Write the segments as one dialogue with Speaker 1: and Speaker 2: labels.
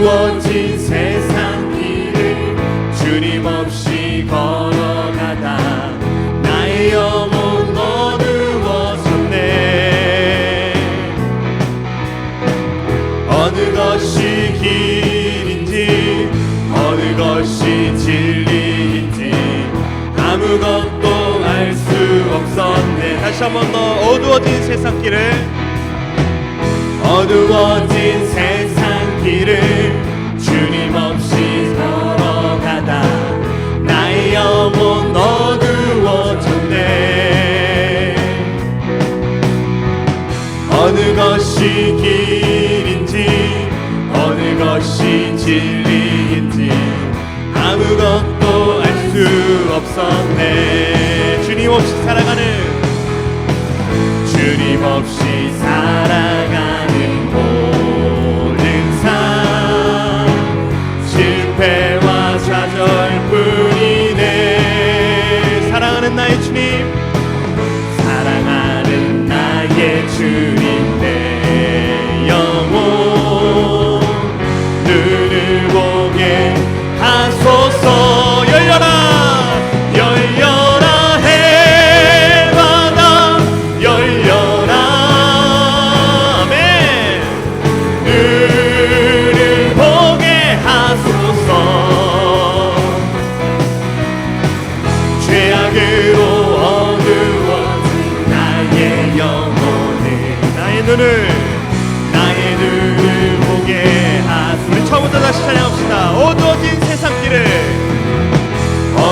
Speaker 1: 어두워진 세상 길을 주님 없이 걸어가다. 나의 영혼 어두워졌네. 어느 것이 길인지 어느 것이 진리인지 아무것도 알 수 없었네.
Speaker 2: 다시 한 번 더 어두워진 세상 길을
Speaker 1: 어두워진 세상 길을 주님 없이 걸어가다. 나의 영혼 어두워졌네 어느 것이 길인지 어느 것이 진리인지 아무것도 알 수 없었네.
Speaker 2: 주님 없이 살아가는
Speaker 1: 주님 없이 살아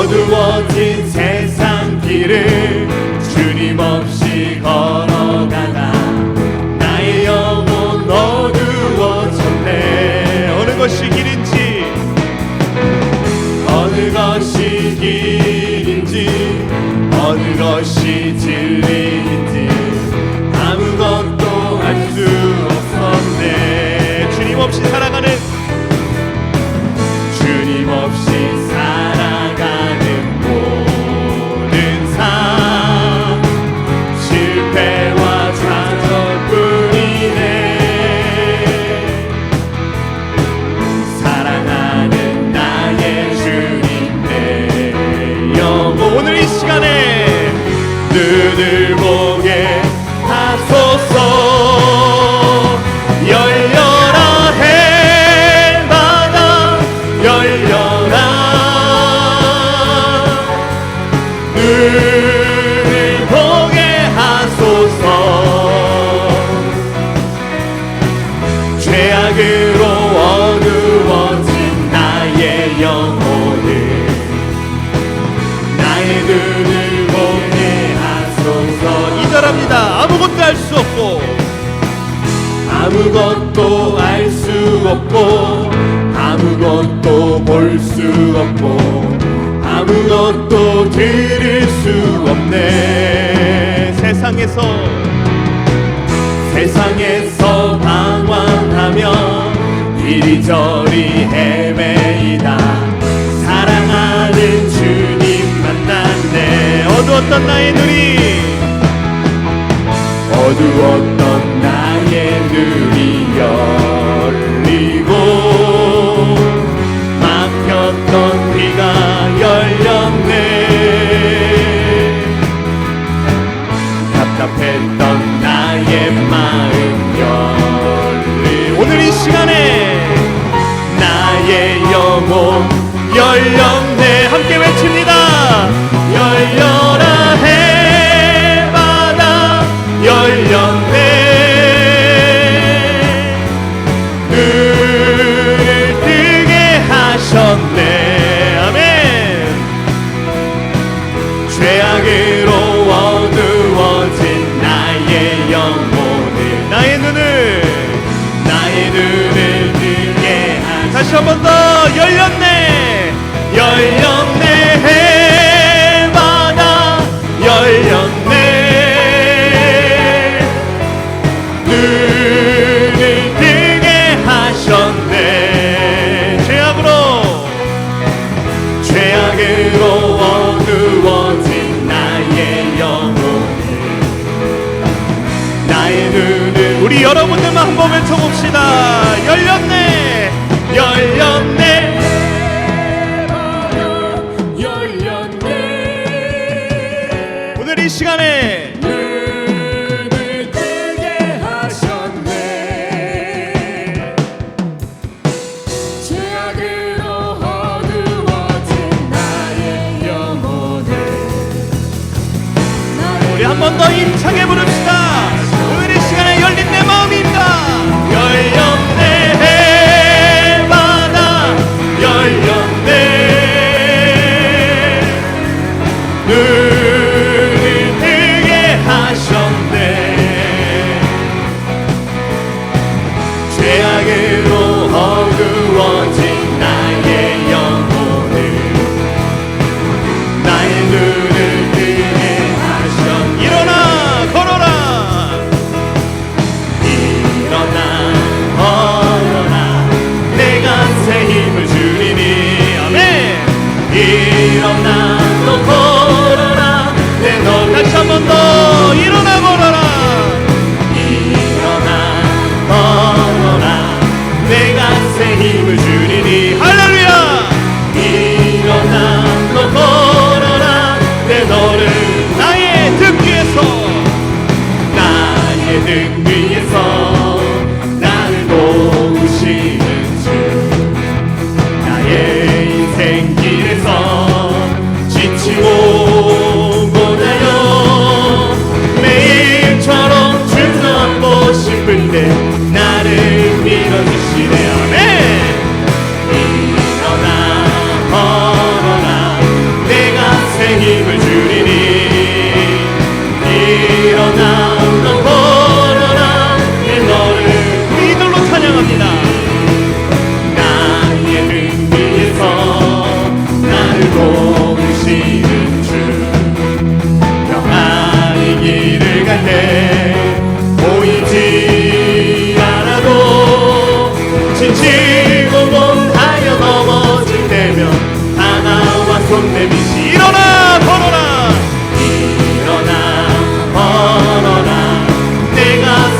Speaker 1: 어두워진
Speaker 2: 세상 길을
Speaker 1: 주님 없이 걸어가다. 나의 영혼 어두워졌네.
Speaker 2: 어느 것이 길인지?
Speaker 1: 어느 것이 길인지? 어느 것이 진리인지 눈
Speaker 2: 수 없고
Speaker 1: 아무것도 들을 수 없네.
Speaker 2: 세상에서
Speaker 1: 세상에서 방황하며 이리저리 헤매이다. 사랑하는 주님 만났네.
Speaker 2: 어두웠던 나의 눈이
Speaker 1: 어두웠던 나의 눈이 열리 답답했던 나의 마음 열리. 오늘 이 시간에 나의 영혼 열렸 눈을 뜨게 하셨네
Speaker 2: 다시 한 번 더 열렸네.
Speaker 1: 열렸네
Speaker 2: 시간에
Speaker 1: say he was
Speaker 2: you. Savior.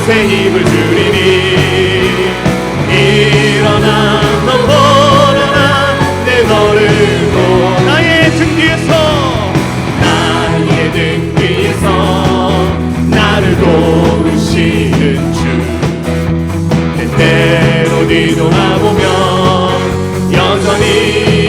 Speaker 2: 그곳에
Speaker 1: 힘을 주리니. 일어나 너 벌어라 내 너를 보
Speaker 2: 나의 등 뒤에서.
Speaker 1: 나의 등 뒤에서 나를 도우시는 주. 때때로 뒤돌아보면 여전히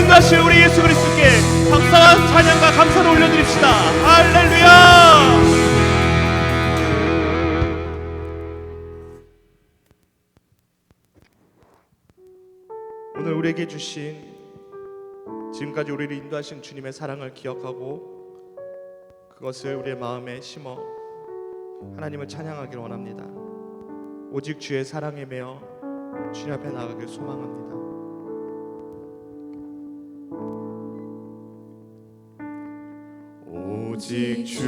Speaker 2: 인도하시 우리 예수 그리스께 감사한 찬양과 감사를 올려드립시다. 할렐루야! 오늘 우리에게 주신 지금까지 우리를 인도하신 주님의 사랑을 기억하고 그것을 우리의 마음에 심어 하나님을 찬양하기를 원합니다. 오직 주의 사랑에 매어 주님 앞에 나가길 소망합니다. 无极处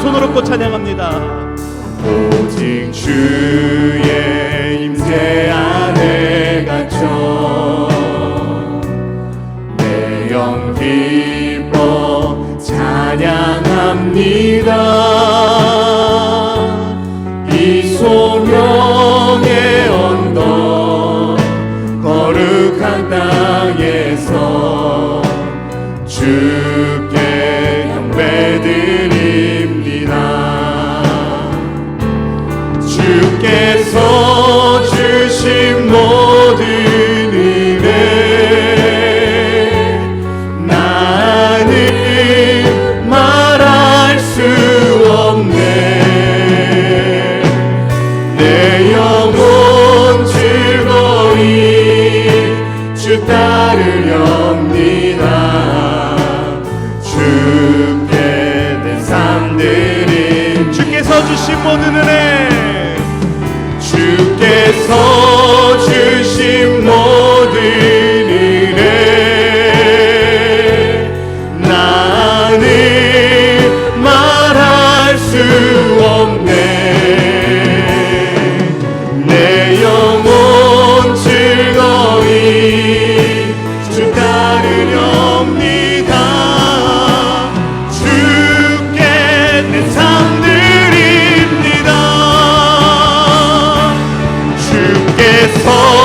Speaker 2: 손으로 꽃 찬양합니다.
Speaker 1: 오직 주 신모드는
Speaker 2: 해 faithful.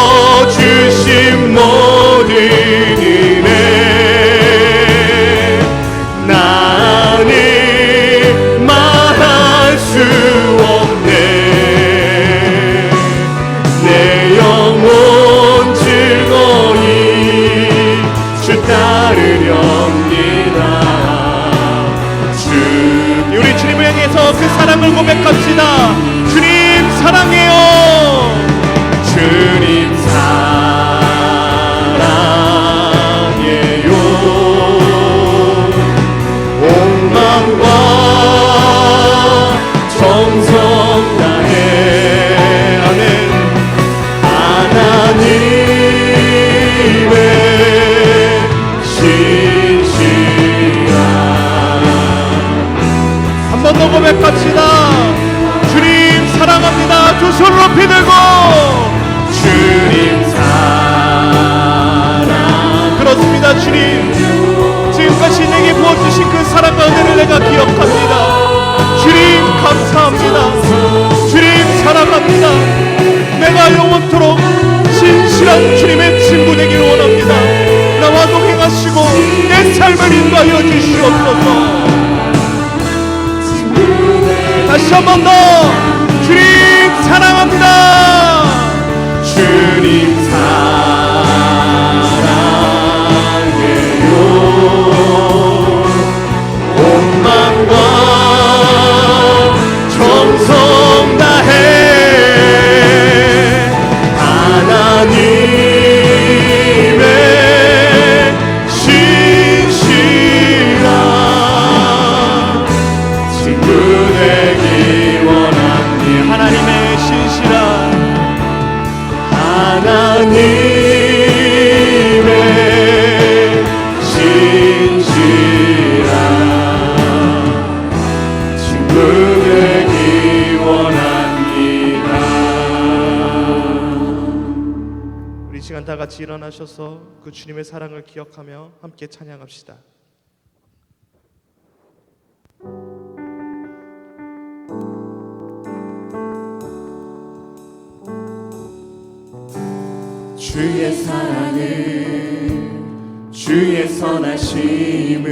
Speaker 2: 않도록 진실한 주님의 친구 되길 원합니다. 나와 동행하시고 내 삶을 인도하여 주시옵소서. 다시 한 번 더 주님 사랑합니다.
Speaker 1: 주님
Speaker 2: 일어나셔서 그 주님의 사랑을 기억하며 함께 찬양합시다.
Speaker 1: 주의 사랑을 주의 선하심을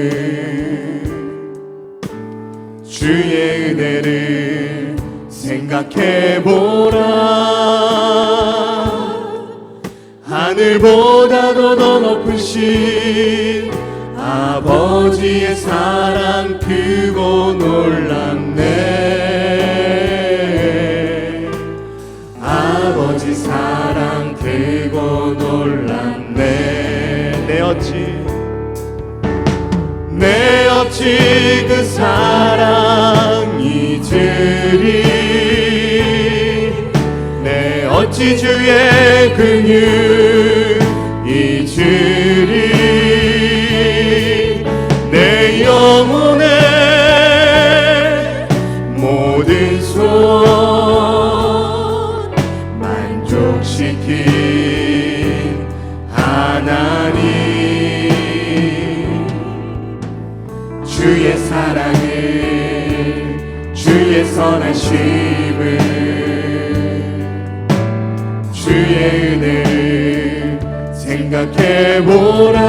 Speaker 1: 주의 은혜를 생각해보라 하늘보다도 더 높으신 아버지의 사랑 크고 놀랍네. 아버지 사랑 크고 놀랍네.
Speaker 2: 내 어찌
Speaker 1: 내 어찌 그 사랑 잊으리. 내 어찌 주의 긍휼 만족시킨 하나님. 주의 사랑을 주의 선하심을 주의 은혜를 생각해보라.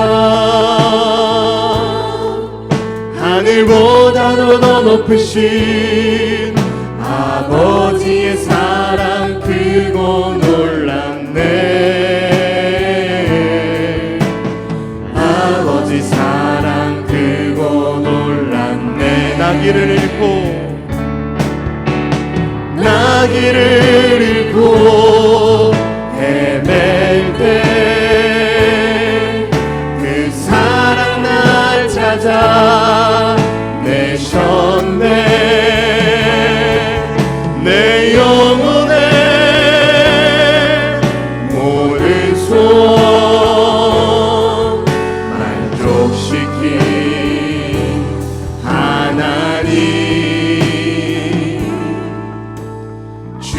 Speaker 1: 하늘보다도 더 높으신 아버지의 사랑 크고 놀랍네. 아버지 사랑 크고 놀랍네.
Speaker 2: 나귀를 잃고
Speaker 1: 나기를 잃고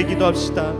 Speaker 1: 사랑 크고